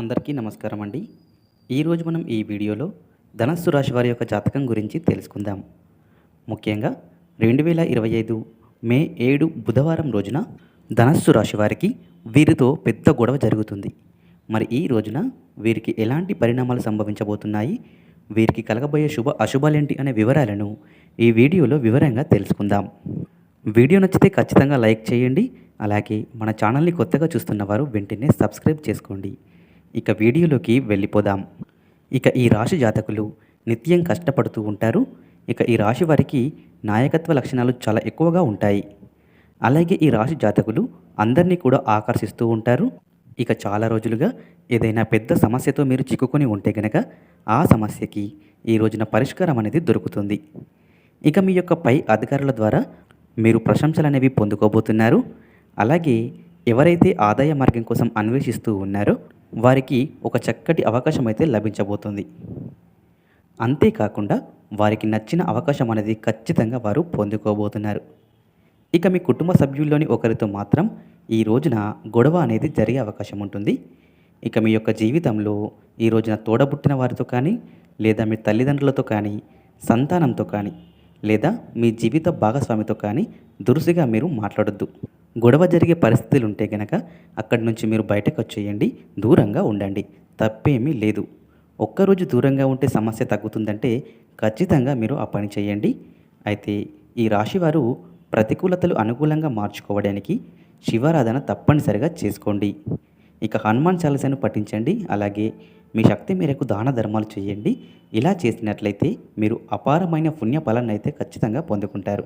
అందరికీ నమస్కారం అండి. ఈరోజు మనం ఈ వీడియోలో ధనస్సు రాశి వారి యొక్క జాతకం గురించి తెలుసుకుందాం. ముఖ్యంగా రెండు వేల ఇరవై ఐదు మే ఏడు బుధవారం రోజున ధనస్సు రాశి వారికి వీరితో పెద్ద గొడవ జరుగుతుంది. మరి ఈ రోజున వీరికి ఎలాంటి పరిణామాలు సంభవించబోతున్నాయి? వీరికి కలగబోయే శుభ అశుభాలేంటి అనే వివరాలను ఈ వీడియోలో వివరంగా తెలుసుకుందాం. వీడియో నచ్చితే ఖచ్చితంగా లైక్ చేయండి. అలాగే మన ఛానల్ని కొత్తగా చూస్తున్న వారు వెంటనే సబ్స్క్రైబ్ చేసుకోండి. ఇక వీడియోలోకి వెళ్ళిపోదాం. ఇక ఈ రాశి జాతకులు నిత్యం కష్టపడుతూ ఉంటారు. ఇక ఈ రాశి వారికి నాయకత్వ లక్షణాలు చాలా ఎక్కువగా ఉంటాయి. అలాగే ఈ రాశి జాతకులు అందరినీ కూడా ఆకర్షిస్తూ ఉంటారు. ఇక చాలా రోజులుగా ఏదైనా పెద్ద సమస్యతో మీరు చిక్కుకొని ఉంటే గనక ఆ సమస్యకి ఈ రోజున పరిష్కారం అనేది దొరుకుతుంది. ఇక మీ యొక్క పై అధికారుల ద్వారా మీరు ప్రశంసలు అనేవి పొందుకోబోతున్నారు. అలాగే ఎవరైతే ఆదాయ మార్గం కోసం అన్వేషిస్తూ ఉన్నారో వారికి ఒక చక్కటి అవకాశం అయితే లభించబోతుంది. అంతేకాకుండా వారికి నచ్చిన అవకాశం అనేది ఖచ్చితంగా వారు పొందుకోబోతున్నారు. ఇక మీ కుటుంబ సభ్యుల్లోని ఒకరితో మాత్రం ఈ రోజున గొడవ అనేది జరిగే అవకాశం ఉంటుంది. ఇక మీ యొక్క జీవితంలో ఈ రోజున తోడబుట్టిన వారితో కానీ లేదా మీ తల్లిదండ్రులతో కానీ సంతానంతో కానీ లేదా మీ జీవిత భాగస్వామితో కానీ దురుసుగా మీరు మాట్లాడొద్దు. గొడవ జరిగే పరిస్థితులు ఉంటే గనక అక్కడి నుంచి మీరు బయటకు వచ్చేయండి దూరంగా ఉండండి. తప్పేమీ లేదు. ఒక్కరోజు దూరంగా ఉంటే సమస్య తగ్గుతుందంటే ఖచ్చితంగా మీరు ఆ పని చేయండి. అయితే ఈ రాశివారు ప్రతికూలతలు అనుకూలంగా మార్చుకోవడానికి శివారాధన తప్పనిసరిగా చేసుకోండి. ఇక హనుమాన్ చాలీసాను పఠించండి అలాగే మీ శక్తి మేరకు దాన ధర్మాలు చేయండి. ఇలా చేసినట్లయితే మీరు అపారమైన పుణ్య ఫలాన్ని అయితే ఖచ్చితంగా పొందుకుంటారు.